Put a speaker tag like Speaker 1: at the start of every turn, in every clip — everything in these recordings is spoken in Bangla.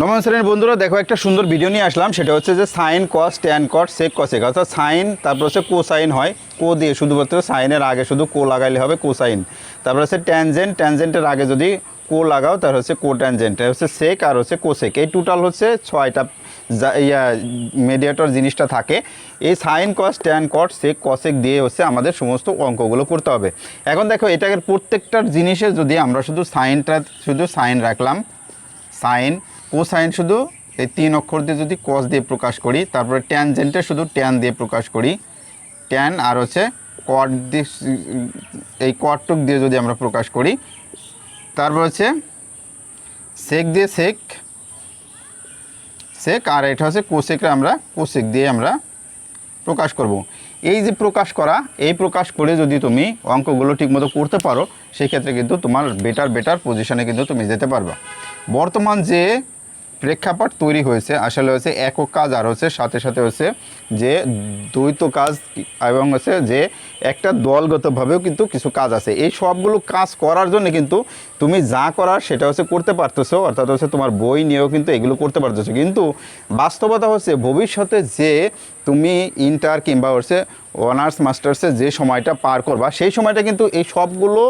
Speaker 1: নবম শ্রেণির বন্ধুরা, দেখো একটা সুন্দর ভিডিও নিয়ে আসলাম। সেটা হচ্ছে যে sine cos tan cot sec cosec অর্থাৎ সাইন তারপর হচ্ছে কোসাইন হয়। কো দিয়ে শুধুমাত্র সাইনের আগে শুধু কো লাগাইলে হবে কোসাইন তারপর হচ্ছে ট্যানজেন্ট ট্যানজেন্টের আগে যদি কো লাগাও তার হচ্ছে কো ট্যানজেন্ট হচ্ছে সেক আর হচ্ছে কোসেক এই টোটাল হচ্ছে ছয়টা ইয়া মেডিয়েটর জিনিসটা থাকে। এই sine cos tan cot sec cosec দিয়ে হচ্ছে আমাদের সমস্ত অঙ্কগুলো করতে হবে। এখন দেখো, এটাকে প্রত্যেকটার জিনিসে যদি আমরা শুধু সাইনটা শুধু সাইন রাখলাম সাইন কোসাইন শুধু এই তিন অক্ষর দিয়ে যদি কস দিয়ে প্রকাশ করি, তারপরে ট্যানজেন্টে শুধু ট্যান দিয়ে প্রকাশ করি ট্যান আর হচ্ছে কট দিয়ে, এই কটটুক দিয়ে যদি আমরা প্রকাশ করি, তারপর হচ্ছে সেক দিয়ে সেক সেক আর এটা হচ্ছে কোসেকরে আমরা কোসেক দিয়ে আমরা প্রকাশ করব। এই যে প্রকাশ করা, এই প্রকাশ করে যদি তুমি অঙ্কগুলো ঠিকমতো করতে পারো সেই ক্ষেত্রে কিন্তু তোমার বেটার বেটার পজিশনে কিন্তু তুমি যেতে পারবে বর্তমান যে প্রেক্ষাপট তৈরি হয়েছে, আসলে হচ্ছে একক কাজ, আর হচ্ছে সাথে সাথে হচ্ছে যে দ্বৈত কাজ এবং হচ্ছে যে একটা দলগতভাবেও কিন্তু কিছু কাজ আছে। এই সবগুলো কাজ করার জন্য কিন্তু তুমি যা করার সেটা হচ্ছে করতে পারতেছো, অর্থাৎ হচ্ছে তোমার বই নিয়েও কিন্তু এগুলো করতে পারতেছো। কিন্তু বাস্তবতা হচ্ছে ভবিষ্যতে যে তুমি ইন্টার কিংবা হচ্ছে অনার্স মাস্টার্সে যে সময়টা পার করবা, সেই সময়টা কিন্তু এই সবগুলো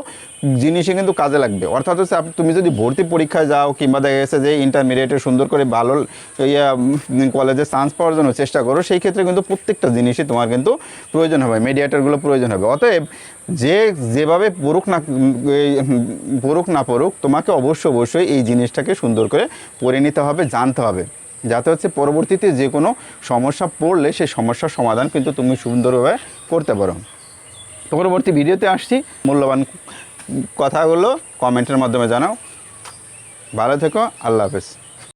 Speaker 1: জিনিসে কিন্তু কাজে লাগবে। অর্থাৎ হচ্ছে তুমি যদি ভর্তি পরীক্ষায় যাও কিংবা দেখা গেছে যে ইন্টারমিডিয়েটে সুন্দর করে ভালো, ইয়া কলেজে চান্স পাওয়ার জন্য চেষ্টা করো, সেই ক্ষেত্রে কিন্তু প্রত্যেকটা জিনিসই তোমার কিন্তু প্রয়োজন হবে মিডিয়েটারগুলো প্রয়োজন হবে। অতএব যে যেভাবে পড়ুক না পড়ুক না পড়ুক, তোমাকে অবশ্যই অবশ্যই এই জিনিসটাকে সুন্দর করে পড়ে নিতে হবে, জানতে হবে। যাতে হচ্ছে পরবর্তীতে যে কোনো সমস্যা পড়লে সেই সমস্যার সমাধান কিন্তু তুমি সুন্দরভাবে করতে পারো। পরবর্তী ভিডিওতে আসছি। মূল্যবান কথাগুলো কমেন্টের মাধ্যমে জানাও। ভালো থেকো, আল্লাহ হাফেজ।